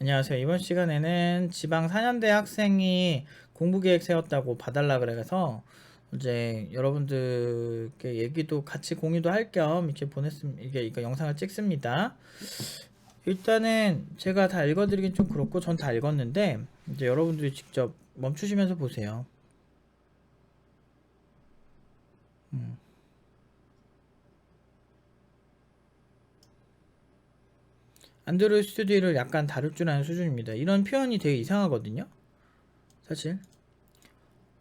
안녕하세요. 이번 시간에는 지방 4년대 학생이 공부 계획 세웠다고 봐달라 그래서 이제 여러분들께 얘기도 같이 공유도 할 겸 이렇게 보냈습니다. 이게 이거 영상을 찍습니다. 일단은 제가 다 읽어드리긴 좀 그렇고 전 다 읽었는데 이제 여러분들이 직접 멈추시면서 보세요. 음. 안드로이드 스튜디오를 약간 다룰 줄 아는 수준입니다. 이런 표현이 되게 이상하거든요. 사실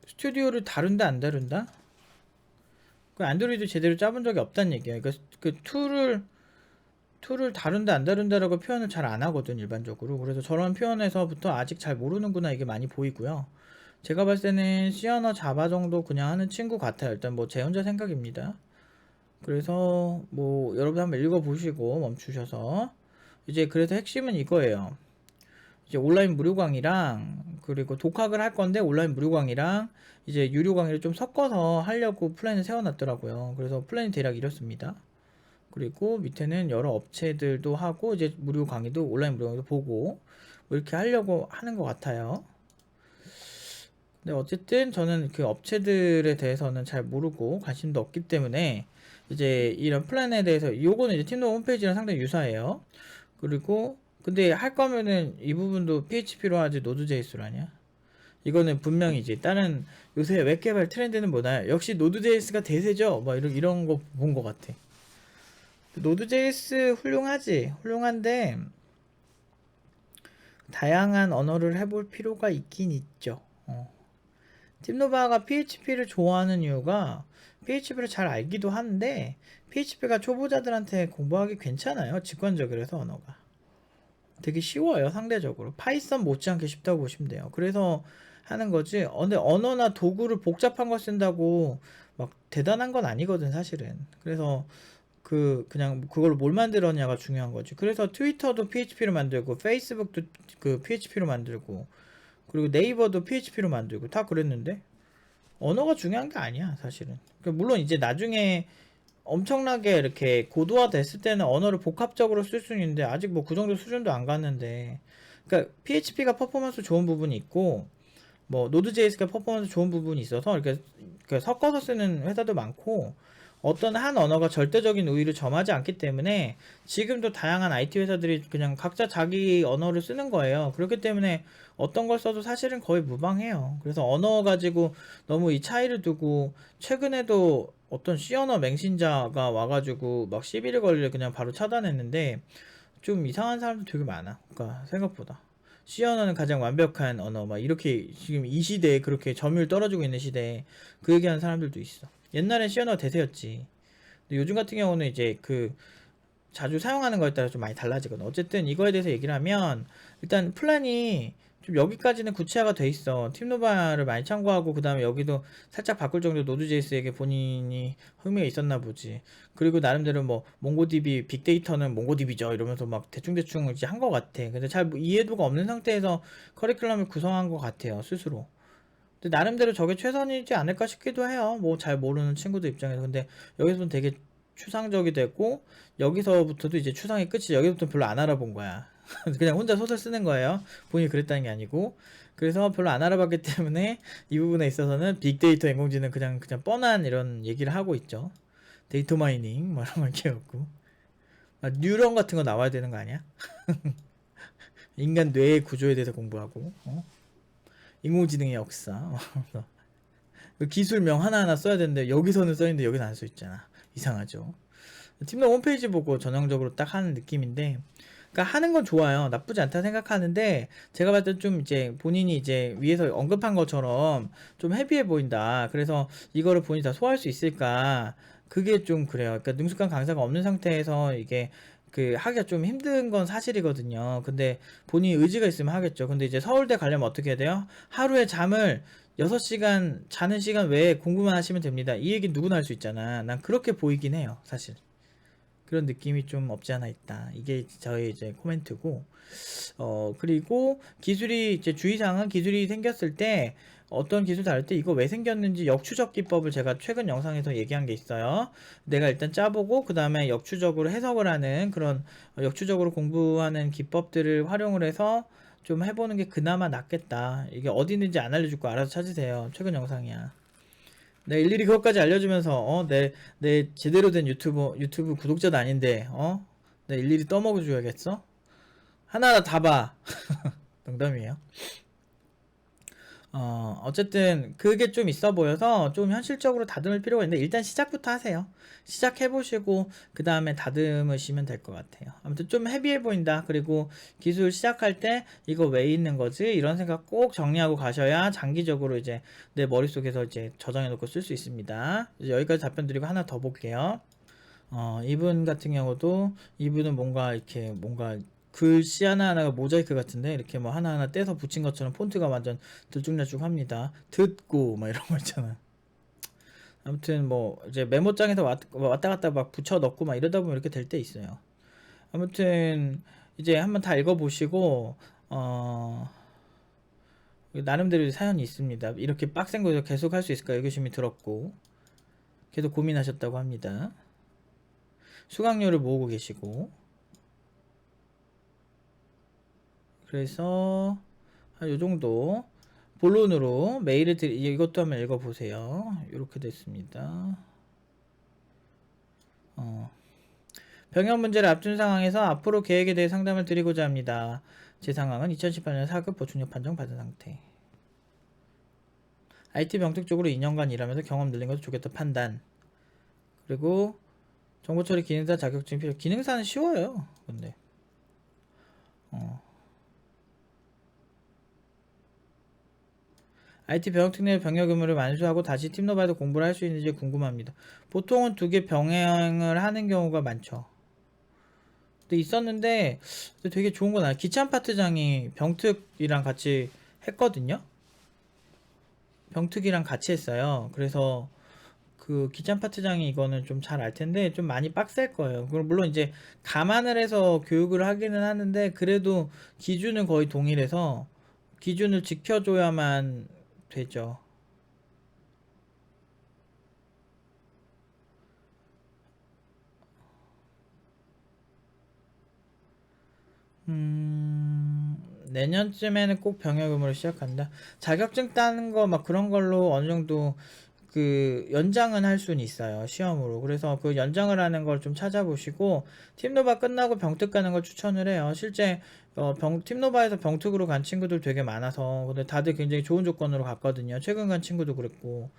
스튜디오를 다룬다 안 다룬다? 그 안드로이드 제대로 짜본 적이 없다는 얘기예요. 그러니까 그 툴을 툴을 다룬다 안 다룬다라고 표현을 잘 안 하거든 일반적으로. 그래서 저런 표현에서부터 아직 잘 모르는구나 이게 많이 보이고요. 제가 봤을 때는 언어 자바 정도 그냥 하는 친구 같아요. 일단 뭐 제 혼자 생각입니다. 그래서 뭐 여러분 한번 읽어보시고 멈추셔서 이제 그래서 핵심은 이거예요. 이제 온라인 무료 강의랑 그리고 독학을 할 건데 온라인 무료 강의랑 이제 유료 강의를 좀 섞어서 하려고 플랜을 세워놨더라고요. 그래서 플랜이 대략 이렇습니다. 그리고 밑에는 여러 업체들도 하고 이제 무료 강의도 온라인 무료 강의도 보고 뭐 이렇게 하려고 하는 것 같아요. 근데 어쨌든 저는 그 업체들에 대해서는 잘 모르고 관심도 없기 때문에 이제 이런 플랜에 대해서 요거는 이제 팀노 홈페이지랑 상당히 유사해요. 그리고 근데 할 거면은 이 부분도 PHP로 하지 노드.js로 하냐? 이거는 분명히 이제 다른 요새 웹 개발 트렌드는 뭐나요? 역시 노드.js가 대세죠. 뭐 이런 이런 거 본 것 같아. 노드.js 훌륭하지, 훌륭한데 다양한 언어를 해볼 필요가 있긴 있죠. 어. 팀노바가 PHP를 좋아하는 이유가 PHP를 잘 알기도 한데 PHP가 초보자들한테 공부하기 괜찮아요. 직관적이라서 언어가. 되게 쉬워요, 상대적으로. 파이썬 못지않게 쉽다고 보시면 돼요. 그래서 하는 거지. 어, 근데 언어나 도구를 복잡한 거 쓴다고 막 대단한 건 아니거든, 사실은. 그래서 그 그냥 그걸 뭘 만들었냐가 중요한 거지. 그래서 트위터도 PHP로 만들고 페이스북도 그 PHP로 만들고 그리고 네이버도 PHP로 만들고 다 그랬는데 언어가 중요한 게 아니야 사실은. 그러니까 물론 이제 나중에 엄청나게 이렇게 고도화 됐을 때는 언어를 복합적으로 쓸수 있는데 아직 뭐 그 정도 수준도 안 갔는데. 그러니까 PHP가 퍼포먼스 좋은 부분이 있고 뭐 노드.js가 퍼포먼스 좋은 부분이 있어서 이렇게, 이렇게 섞어서 쓰는 회사도 많고 어떤 한 언어가 절대적인 우위를 점하지 않기 때문에 지금도 다양한 IT 회사들이 그냥 각자 자기 언어를 쓰는 거예요. 그렇기 때문에 어떤 걸 써도 사실은 거의 무방해요. 그래서 언어 가지고 너무 이 차이를 두고 최근에도 어떤 C 언어 맹신자가 와가지고 막 시비를 걸려 그냥 바로 차단했는데 좀 이상한 사람도 되게 많아. 그러니까 생각보다. C 언어는 가장 완벽한 언어, 막 이렇게 지금 이 시대에 그렇게 점유율 떨어지고 있는 시대에 그 얘기하는 사람들도 있어. 옛날엔 C 언어가 대세였지. 근데 요즘 같은 경우는 이제 그 자주 사용하는 거에 따라 좀 많이 달라지거든. 어쨌든 이거에 대해서 얘기를 하면 일단 플랜이 좀 여기까지는 구체화가 돼 있어. 팀노바를 많이 참고하고 그 다음에 여기도 살짝 바꿀 정도 노드.js에게 본인이 흥미가 있었나 보지. 그리고 나름대로 뭐 몽고DB 빅데이터는 몽고DB죠 이러면서 막 대충대충 이제 한 것 같아. 근데 잘 이해도가 없는 상태에서 커리큘럼을 구성한 것 같아요 스스로. 근데 나름대로 저게 최선이지 않을까 싶기도 해요. 뭐 잘 모르는 친구들 입장에서. 근데 여기서는 되게 추상적이 됐고 여기서부터도 이제 추상의 끝이 여기부터 별로 안 알아본 거야. 그냥 혼자 소설 쓰는 거예요. 본인이 그랬다는 게 아니고. 그래서 별로 안 알아봤기 때문에 이 부분에 있어서는 빅데이터 인공지능 그냥 그냥 뻔한 이런 얘기를 하고 있죠. 데이터 마이닝 뭐 이런 걸 키웠고. 아, 뉴런 같은 거 나와야 되는 거 아니야? 인간 뇌의 구조에 대해서 공부하고. 어? 인공지능의 역사. 그 기술명 하나하나 써야 되는데 여기서는 써있는데 여기는 안 써 있잖아. 이상하죠. 팀장 홈페이지 보고 전형적으로 딱 하는 느낌인데 그러니까 하는 건 좋아요. 나쁘지 않다 생각하는데 제가 봤을 때 좀 이제 본인이 이제 위에서 언급한 것처럼 좀 헤비해 보인다. 그래서 이거를 본인이 다 소화할 수 있을까? 그게 좀 그래요. 그러니까 능숙한 강사가 없는 상태에서 이게 그 하기가 좀 힘든 건 사실이거든요. 근데 본인이 의지가 있으면 하겠죠. 근데 이제 서울대 가려면 어떻게 해야 돼요? 하루에 잠을 6시간 자는 시간 외에 공부만 하시면 됩니다. 이 얘기 누구나 할 수 있잖아. 난 그렇게 보이긴 해요. 사실. 그런 느낌이 좀 없지 않아 있다. 이게 저의 이제 코멘트고, 어, 그리고 기술이, 이제 주의사항은 기술이 생겼을 때, 어떤 기술 다룰 때 이거 왜 생겼는지 역추적 기법을 제가 최근 영상에서 얘기한 게 있어요. 내가 일단 짜보고, 그 다음에 역추적으로 해석을 하는 그런 역추적으로 공부하는 기법들을 활용을 해서 좀 해보는 게 그나마 낫겠다. 이게 어디 있는지 안 알려줄 거 알아서 찾으세요. 최근 영상이야. 내 일일이 그것까지 알려주면서 어 내 내 제대로 된 유튜브 유튜브 구독자도 아닌데 어? 내 일일이 떠먹어 줘야겠어? 하나하나 다 봐. 농담이에요 어 어쨌든 그게 좀 있어 보여서 좀 현실적으로 다듬을 필요가 있는데 일단 시작부터 하세요. 시작해 보시고 그 다음에 다듬으시면 될 것 같아요. 아무튼 좀 헤비해 보인다. 그리고 기술 시작할 때 이거 왜 있는 거지? 이런 생각 꼭 정리하고 가셔야 장기적으로 이제 내 머릿속에서 이제 저장해 놓고 쓸 수 있습니다. 여기까지 답변 드리고 하나 더 볼게요. 어 이분 같은 경우도 이분은 뭔가 이렇게 뭔가 글씨 하나하나가 모자이크 같은데 이렇게 뭐 하나하나 떼서 붙인 것처럼 폰트가 완전 들쭉날쭉합니다 듣고 막 이런 거 있잖아 아무튼 뭐 이제 메모장에서 왔- 왔다 갔다 막 붙여 넣고 막 이러다 보면 이렇게 될 때 있어요. 아무튼 이제 한번 다 읽어보시고 어 나름대로 사연이 있습니다. 이렇게 빡센 거 계속 할 수 있을까 의구심이 들었고 계속 고민하셨다고 합니다. 수강료를 모으고 계시고 그래서 한요 정도 본론으로 메일을 드리 이것도 한번 읽어보세요. 이렇게 됐습니다. 어. 병역 문제를 앞둔 상황에서 앞으로 계획에 대해 상담을 드리고자 합니다. 제 상황은 2018년 4급 보충력 판정 받은 상태. IT 병특 쪽으로 2년간 일하면서 경험 늘린 것도 좋겠다 판단. 그리고 정보 처리 기능사 자격증 필요. 기능사는 쉬워요. 근데. 어. IT 병역 내 병역 의무를 완수하고 다시 팀노바에도 공부를 할 수 있는지 궁금합니다. 보통은 두 개 병행을 하는 경우가 많죠. 근데 있었는데 되게 좋은 건 아니에요. 기찬 파트장이 병특이랑 같이 했거든요. 병특이랑 같이 했어요. 그래서 그 기찬 파트장이 이거는 좀 잘 알 텐데 좀 많이 빡셀 거예요. 그럼 물론 이제 감안을 해서 교육을 하기는 하는데 그래도 기준은 거의 동일해서 기준을 지켜줘야만 되죠. 음, 내년쯤에는 꼭 병역 의무를 시작한다. 자격증 따는 거 막 그런 걸로 어느 정도 그 연장은 할 수는 있어요. 시험으로. 그래서 그 연장을 하는 걸 좀 찾아보시고 팀노바 끝나고 병특 가는 걸 추천을 해요. 실제 어, 병, 팀노바에서 병특으로 간 친구들 되게 많아서 근데 다들 굉장히 좋은 조건으로 갔거든요. 최근 간 친구도 그랬고.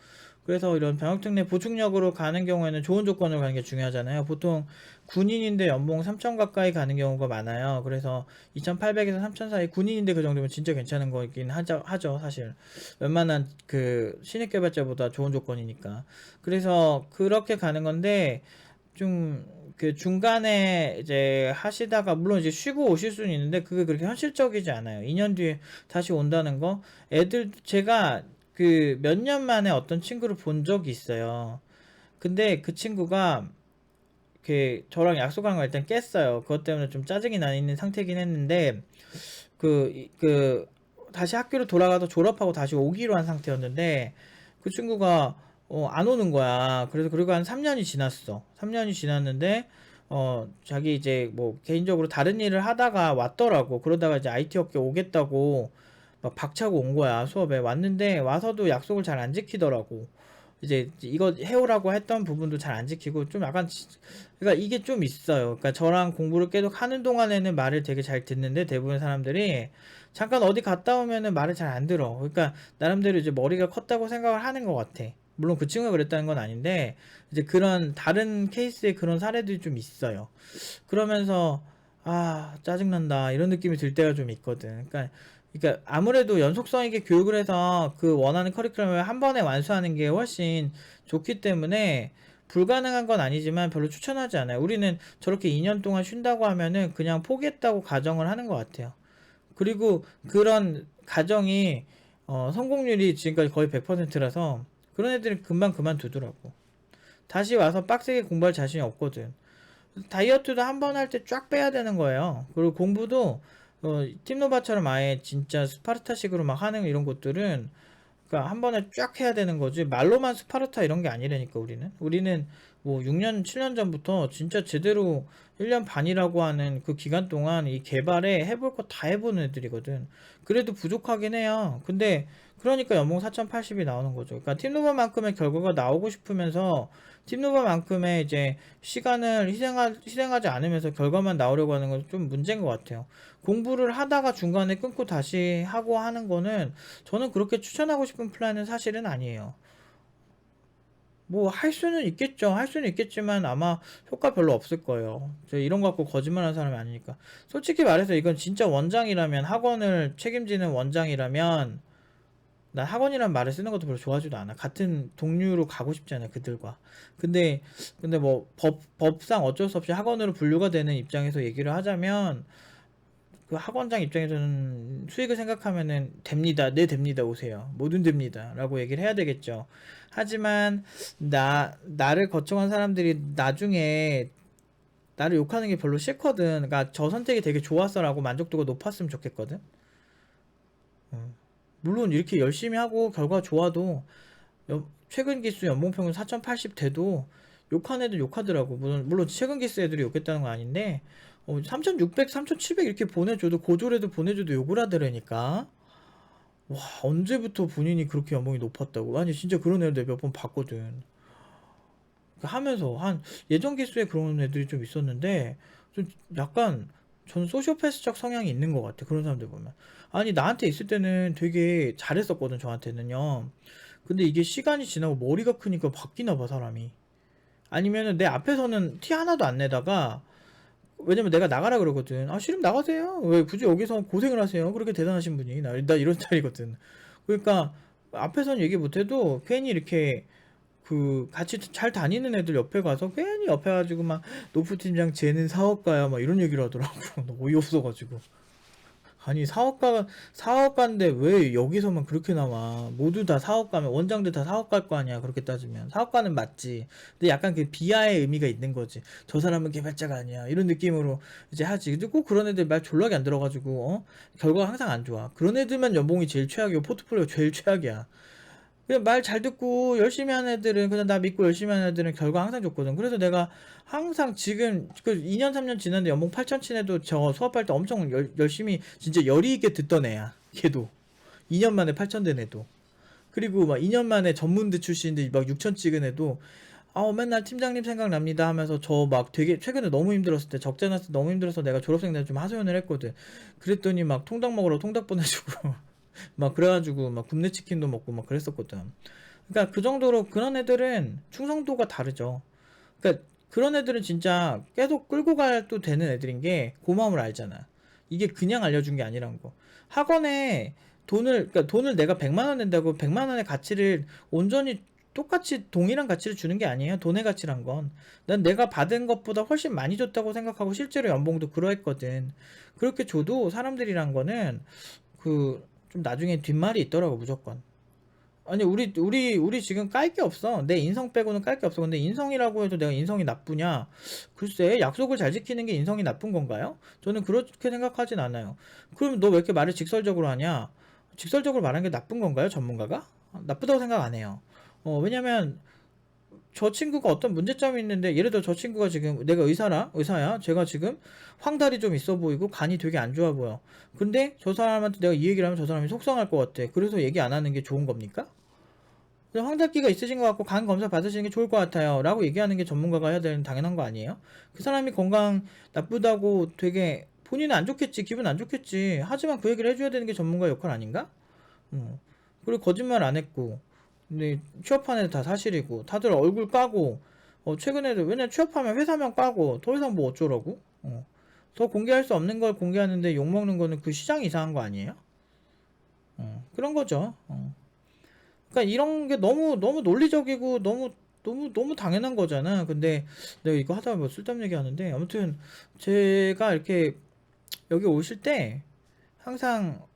그래서 이런 병역특 내 보충력으로 가는 경우에는 좋은 조건으로 가는 게 중요하잖아요. 보통 군인인데 연봉 3천 가까이 가는 경우가 많아요. 그래서 2,800에서 3,000 사이 군인인데 그 정도면 진짜 괜찮은 거긴 하죠, 하죠 사실. 웬만한 그 신입 개발자보다 좋은 조건이니까. 그래서 그렇게 가는 건데 좀 그 중간에 이제 하시다가 물론 이제 쉬고 오실 수는 있는데 그게 그렇게 현실적이지 않아요. 2년 뒤에 다시 온다는 거. 애들 제가 그 몇 년 만에 어떤 친구를 본 적이 있어요. 근데 그 친구가 그 저랑 약속한 걸 일단 깼어요. 그것 때문에 좀 짜증이 나 있는 상태긴 했는데 그 그 다시 학교로 돌아가서 졸업하고 다시 오기로 한 상태였는데 그 친구가 어, 안 오는 거야. 그래서 그리고 한 3년이 지났어. 3년이 지났는데 어 자기 이제 뭐 개인적으로 다른 일을 하다가 왔더라고. 그러다가 이제 IT 업계 오겠다고 막 박차고 온 거야 수업에 왔는데 와서도 약속을 잘 안 지키더라고. 이제 이거 해오라고 했던 부분도 잘 안 지키고 좀 약간 지- 그러니까 이게 좀 있어요. 그러니까 저랑 공부를 계속 하는 동안에는 말을 되게 잘 듣는데 대부분 사람들이 잠깐 어디 갔다 오면은 말을 잘 안 들어. 그러니까 나름대로 이제 머리가 컸다고 생각을 하는 것 같아. 물론 그 친구가 그랬다는 건 아닌데 이제 그런 다른 케이스의 그런 사례들이 좀 있어요. 그러면서 아 짜증난다 이런 느낌이 들 때가 좀 있거든. 그러니까 그러니까 아무래도 연속성 있게 교육을 해서 그 원하는 커리큘럼을 한 번에 완수하는 게 훨씬 좋기 때문에 불가능한 건 아니지만 별로 추천하지 않아요. 우리는 저렇게 2년 동안 쉰다고 하면은 그냥 포기했다고 가정을 하는 것 같아요. 그리고 그런 가정이 어, 성공률이 지금까지 거의 100%라서 그런 애들은 금방 그만두더라고. 다시 와서 빡세게 공부할 자신이 없거든. 다이어트도 한 번 할 때 쫙 빼야 되는 거예요. 그리고 공부도 어, 팀노바처럼 아예 진짜 스파르타식으로 막 하는 이런 것들은 그러니까 한 번에 쫙 해야 되는 거지. 말로만 스파르타 이런 게 아니라니까 우리는. 우리는 뭐 6년 7년 전부터 진짜 제대로 1년 반이라고 하는 그 기간 동안 이 개발에 해볼 거 다 해보는 애들이거든. 그래도 부족하긴 해요. 근데 그러니까 연봉 4,080이 나오는 거죠 그러니까 팀노바만큼의 결과가 나오고 싶으면서 팀노바만큼의 이제 시간을 희생하, 희생하지 않으면서 결과만 나오려고 하는 건 좀 문제인 것 같아요 공부를 하다가 중간에 끊고 다시 하고 하는 거는 저는 그렇게 추천하고 싶은 플랜은 사실은 아니에요. 뭐 할 수는 있겠죠. 할 수는 있겠지만 아마 효과 별로 없을 거예요. 저 이런 거 갖고 거짓말하는 사람이 아니니까. 솔직히 말해서 이건 진짜 원장이라면 학원을 책임지는 원장이라면 난 학원이란 말을 쓰는 것도 별로 좋아하지도 않아. 같은 동류로 가고 싶지 않아 그들과. 근데 근데 뭐 법 법상 어쩔 수 없이 학원으로 분류가 되는 입장에서 얘기를 하자면 그 학원장 입장에서는 수익을 생각하면은 됩니다. 네 됩니다. 오세요. 뭐든 됩니다. 라고 얘기를 해야 되겠죠. 하지만 나 나를 거쳐간 사람들이 나중에 나를 욕하는 게 별로 싫거든. 그러니까 저 선택이 되게 좋았어라고 만족도가 높았으면 좋겠거든. 음. 물론 이렇게 열심히 하고 결과 좋아도 연- 최근 기수 연봉 평균 4,080 돼도 욕한 애들 욕하더라고. 물론 물론 최근 기수 애들이 욕했다는 건 아닌데 어, 3,600, 3,700 이렇게 보내줘도 고졸에도 보내줘도 욕을 하더라니까. 와 언제부터 본인이 그렇게 연봉이 높았다고? 아니 진짜 그런 애들 몇 번 봤거든. 그러니까 하면서 한 예전 기수에 그런 애들이 좀 있었는데 좀 약간 전 소시오패스적 성향이 있는 것 같아 그런 사람들 보면. 아니 나한테 있을 때는 되게 잘했었거든 저한테는요. 근데 이게 시간이 지나고 머리가 크니까 바뀌나 봐 사람이. 아니면은 내 앞에서는 티 하나도 안 내다가 왜냐면 내가 나가라 그러거든. 아 싫으면 나가세요. 왜 굳이 여기서 고생을 하세요? 그렇게 대단하신 분이. 나, 나 이런 스타일이거든. 그러니까 앞에서는 얘기 못해도 괜히 이렇게 그 같이 잘 다니는 애들 옆에 가서 괜히 옆에 가지고 막 노프 팀장 쟤는 사업가야 막 이런 얘기를 하더라고. 나 어이없어가지고. 아니 사업가 사업가인데 왜 여기서만 그렇게 나와? 모두 다 사업가면 원장들 다 사업가일 거 아니야 그렇게 따지면. 사업가는 맞지. 근데 약간 그 비하의 의미가 있는 거지. 저 사람은 개발자가 아니야. 이런 느낌으로 이제 하지. 근데 꼭 그런 애들 말 졸라게 안 들어가지고 어? 결과가 항상 안 좋아. 그런 애들만 연봉이 제일 최악이고 포트폴리오 제일 최악이야 그냥 말 잘 듣고 열심히 하는 애들은 그냥 나 믿고 열심히 하는 애들은 결과 항상 좋거든. 그래서 내가 항상 지금 그 2년 3년 지났는데 연봉 8천 치네도 저 수업할 때 엄청 열, 열심히 진짜 열의 있게 듣던 애야. 걔도 2년 만에 8천 된 애도. 그리고 막 2년 만에 전문대 출신인데 막 6천 찍은 애도 아 맨날 팀장님 생각납니다 하면서 저 막 되게 최근에 너무 힘들었을 때 적자 났을 때 너무 힘들어서 내가 졸업생들 좀 하소연을 했거든. 그랬더니 막 통닭 먹으러 통닭 보내주고 막 그래가지고 막 굽네 치킨도 먹고 막 그랬었거든. 그러니까 그 정도로 그런 애들은 충성도가 다르죠. 그러니까 그런 애들은 진짜 계속 끌고 가도 되는 애들인 게 고마움을 알잖아. 이게 그냥 알려준 게 아니란 거. 학원에 돈을 그러니까 돈을 내가 100만 원 낸다고 100만 원의 가치를 온전히 똑같이 동일한 가치를 주는 게 아니에요. 돈의 가치란 건. 난 내가 받은 것보다 훨씬 많이 줬다고 생각하고 실제로 연봉도 그러했거든. 그렇게 줘도 사람들이란 거는 그 좀 나중에 뒷말이 있더라고 무조건. 아니 우리 우리 우리 지금 깔 게 없어. 내 인성 빼고는 깔 게 없어. 근데 인성이라고 해도 내가 인성이 나쁘냐? 글쎄 약속을 잘 지키는 게 인성이 나쁜 건가요? 저는 그렇게 생각하진 않아요. 그럼 너 왜 이렇게 말을 직설적으로 하냐? 직설적으로 말하는 게 나쁜 건가요? 전문가가? 나쁘다고 생각 안 해요. 어 왜냐면 저 친구가 어떤 문제점이 있는데 예를 들어 저 친구가 지금 내가 의사라 의사야 제가 지금 황달이 좀 있어 보이고 간이 되게 안 좋아 보여 근데 저 사람한테 내가 이 얘기를 하면 저 사람이 속상할 것 같아 그래서 얘기 안 하는 게 좋은 겁니까? 황달기가 있으신 것 같고 간 검사 받으시는 게 좋을 것 같아요 라고 얘기하는 게 전문가가 해야 되는 당연한 거 아니에요? 그 사람이 건강 나쁘다고 되게 본인은 안 좋겠지 기분 안 좋겠지 하지만 그 얘기를 해줘야 되는 게 전문가 역할 아닌가? 어. 그리고 거짓말 안 했고 근데 애들 다 사실이고 다들 얼굴 까고 어 최근에도 왜냐 취업하면 회사명 까고 더 이상 뭐 어쩌라고 어. 더 공개할 수 없는 걸 공개하는데 욕 먹는 거는 그 시장이 이상한 거 아니에요? 어, 그런 거죠 어. 그러니까 이런 게 너무 너무 논리적이고 너무 너무 너무 당연한 거잖아 근데 내가 이거 하다가 뭐 쓸데없는 얘기 하는데 아무튼 제가 이렇게 여기 오실 때 항상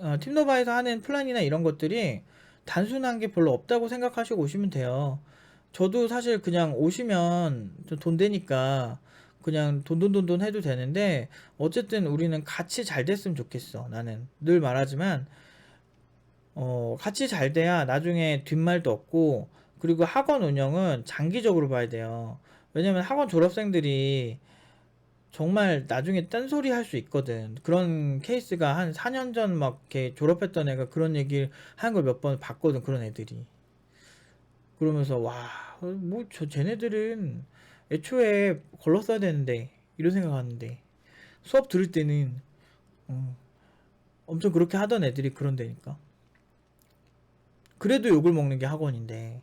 어, 팀노바에서 하는 플랜이나 이런 것들이 단순한 게 별로 없다고 생각하시고 오시면 돼요. 저도 사실 그냥 오시면 좀돈 되니까 그냥 돈돈돈돈 해도 되는데 어쨌든 우리는 같이 잘 됐으면 좋겠어. 나는 늘 말하지만 어 같이 잘 돼야 나중에 뒷말도 없고 그리고 학원 운영은 장기적으로 봐야 돼요. 왜냐면 학원 졸업생들이 정말 나중에 딴소리 할 수 있거든. 그런 케이스가 한 4년 전 막 이렇게 졸업했던 애가 그런 얘기를 하는 걸몇 번 봤거든. 그런 애들이. 그러면서 와, 뭐 저 쟤네들은 애초에 걸렀어야 되는데 이런 생각하는데 수업 들을 때는 어, 엄청 그렇게 하던 애들이 그런다니까. 그래도 욕을 먹는 게 학원인데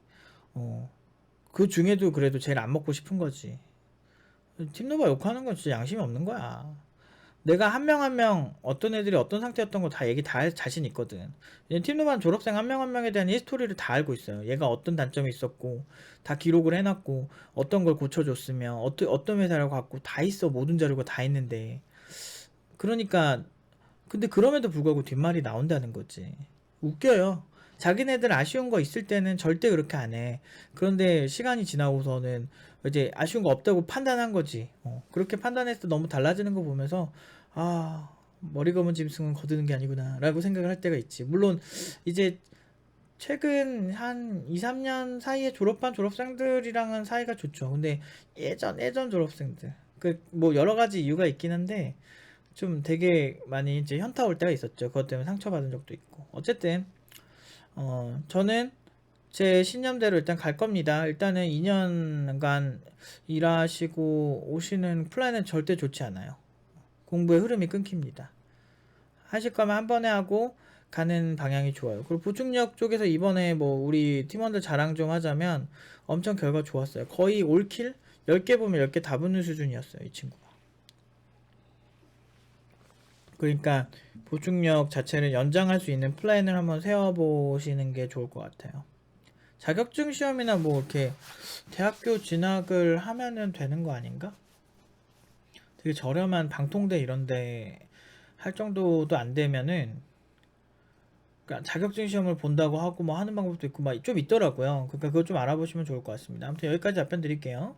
어, 그 중에도 그래도 제일 안 먹고 싶은 거지. 팀노바 욕하는 건 진짜 양심이 없는 거야. 내가 한 명 한명 어떤 애들이 어떤 상태였던 거 다 얘기 다할 자신 있거든. 팀노반 졸업생 한 명 한 명에 대한 히스토리를 다 알고 있어요. 얘가 어떤 단점이 있었고 다 기록을 해놨고 어떤 걸 고쳐줬으며 어떤 어떤 회사라고 갖고 다 있어 모든 자료가 다 있는데 그러니까 근데 그럼에도 불구하고 뒷말이 나온다는 거지. 웃겨요. 자기네들 아쉬운 거 있을 때는 절대 그렇게 안 해. 그런데 시간이 지나고서는 이제 아쉬운 거 없다고 판단한 거지. 어, 그렇게 판단했을 때 너무 달라지는 거 보면서 아 머리 검은 짐승은 거두는 게 아니구나라고 생각을 할 때가 있지. 물론 이제 최근 한 2, 3년 사이에 졸업한 졸업생들이랑은 사이가 좋죠. 근데 예전 예전 졸업생들 그 뭐 여러 가지 이유가 있긴 한데 좀 되게 많이 이제 현타 올 때가 있었죠. 그것 때문에 상처받은 적도 있고. 어쨌든 어 저는 제 신념대로 일단 갈 겁니다. 일단은 2년간 일하시고 오시는 플랜은 절대 좋지 않아요. 공부의 흐름이 끊깁니다. 하실 거면 한 번에 하고 가는 방향이 좋아요. 그리고 보충력 쪽에서 이번에 뭐 우리 팀원들 자랑 좀 하자면 엄청 결과 좋았어요. 거의 올킬 10개 보면 10개 다 붙는 수준이었어요. 이 친구가. 그러니까 보충력 자체를 연장할 수 있는 플랜을 한번 세워보시는 게 좋을 것 같아요. 자격증 시험이나 뭐 이렇게 대학교 진학을 하면은 되는 거 아닌가? 되게 저렴한 방통대 이런데 할 정도도 안 되면은 그러니까 자격증 시험을 본다고 하고 뭐 하는 방법도 있고 막 좀 있더라고요. 그러니까 그거 좀 알아보시면 좋을 것 같습니다. 아무튼 여기까지 답변 드릴게요.